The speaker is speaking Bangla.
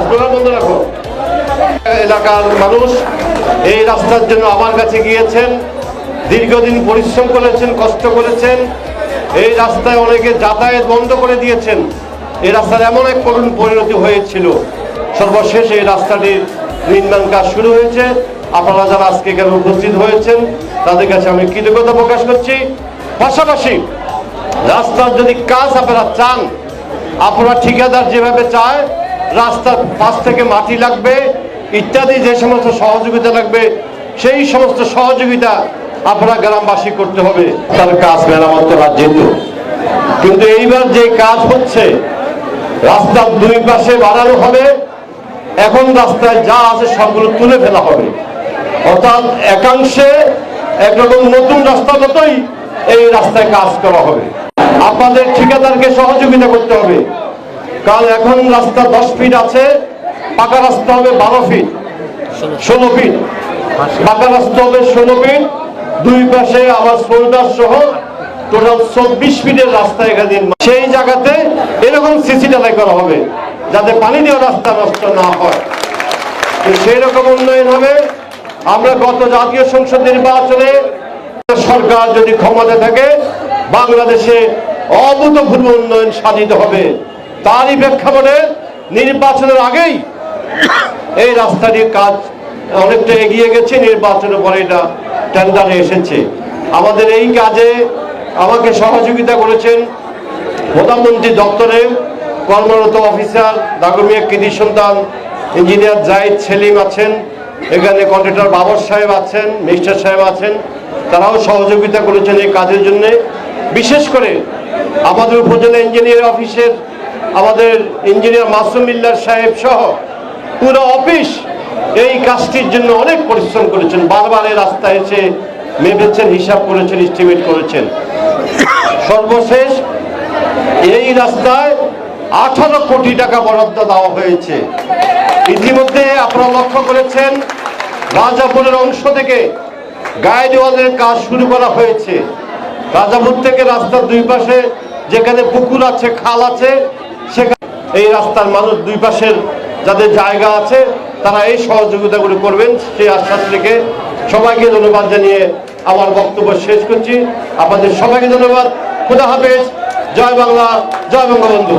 আপনারা বন্ধ রাখো। এলাকার মানুষ এই রাস্তার জন্য আমার কাছে গিয়েছেন, দীর্ঘদিন পরিশ্রম করেছেন, কষ্ট করেছেন, এই রাস্তায় অনেকে যাতায়াত বন্ধ করে দিয়েছেন। এই রাস্তার এমন এক করুণ পরিণতি হয়েছিল। সর্বশেষ এই রাস্তাটির নির্মাণ কাজ শুরু হয়েছে। আপনারা যারা আজকে এখানে উপস্থিত হয়েছেন, তাদের কাছে আমি কৃতজ্ঞতা প্রকাশ করছি। পাশাপাশি রাস্তার যদি কাজ আপনারা চান, আপনারা ঠিকাদার যেভাবে চায় রাস্তার পাশ থেকে মাটি লাগবে, ইত্যাদি যে সমস্ত সহযোগিতা লাগবে, সেই সমস্ত সহযোগিতা আপনারা গ্রামবাসী করতে হবে। তার কাজ মেরামত করা যেত কিন্তু এইবার যে কাজ হচ্ছে রাস্তার দুই পাশে বাড়ানো হবে। এখন রাস্তায় যা আছে সবগুলো তুলে ফেলা হবে। অর্থাৎ একাংশে একরকম নতুন রাস্তা মতোই এই রাস্তায় কাজ করা হবে। আপনাদের ঠিকাদারকে সহযোগিতা করতে হবে। কারণ এখন রাস্তা দশ ফিট আছে, পাকা রাস্তা হবে বারো ফিট ষোলো ফিট পাকা রাস্তা হবে ষোলো ফিট দুই পাশে আবার শোল্ডার সহ টোটাল চব্বিশ ফিটের রাস্তা এখানে। সেই জায়গাতে এরকম সিসি ঢালাই করা হবে, যাতে পানি দেওয়া রাস্তা নষ্ট না হয়। সেই রকম উন্নয়ন হবে। আমরা গত জাতীয় সংসদ নির্বাচনে সরকার যদি ক্ষমতা থাকে, বাংলাদেশে অভূতপূর্ব উন্নয়ন সাধিত হবে। তারই প্রেক্ষাপটে নির্বাচনের আগেই এই রাস্তাটির কাজ অনেকটা এগিয়ে গেছে, নির্বাচনের পরে এটা টেন্ডারে এসেছে। আমাদের এই কাজে আমাকে সহযোগিতা করেছেন প্রধানমন্ত্রী দপ্তরে কর্মরত অফিসার, দাগমিয়া কৃতি সন্তান, ইঞ্জিনিয়ার জাহিদ সেলিম আছেন, এখানে কন্ট্রাক্টর বাবর সাহেব আছেন, মিস্টার সাহেব আছেন, তারাও সহযোগিতা করেছেন এই কাজের জন্য। বিশেষ করে আমাদের উপজেলা ইঞ্জিনিয়ার অফিসের আমাদের ইঞ্জিনিয়ার মাসুম মিল্লার সাহেব সহ পুরো অফিস এই কাজটির জন্য অনেক পরিশ্রম করেছেন। বারবার এই রাস্তায় এসে মেপেছেন, হিসাব করেছেন এস্টিমেট করেছেন। সর্বশেষ এই রাস্তায় আঠারো কোটি টাকা বরাদ্দ দেওয়া হয়েছে। ইতিমধ্যে আপনারা লক্ষ্য করেছেন, রাজাপুরের অংশ থেকে গায়ে দেওয়ালের কাজ শুরু করা হয়েছে। রাজাপুর থেকে রাস্তার দুই পাশে যেখানে পুকুর আছে, খাল আছে সেখানে এই রাস্তার মানুষ দুই পাশের যাদের জায়গা আছে, তারা এই সহযোগিতাগুলো করবেন। সেই আশ্বাস রেখে সবাইকে ধন্যবাদ জানিয়ে আমার বক্তব্য শেষ করছি। আপনাদের সবাইকে ধন্যবাদ। খুদা হাফেজ। জয় বাংলা, জয় বঙ্গবন্ধু।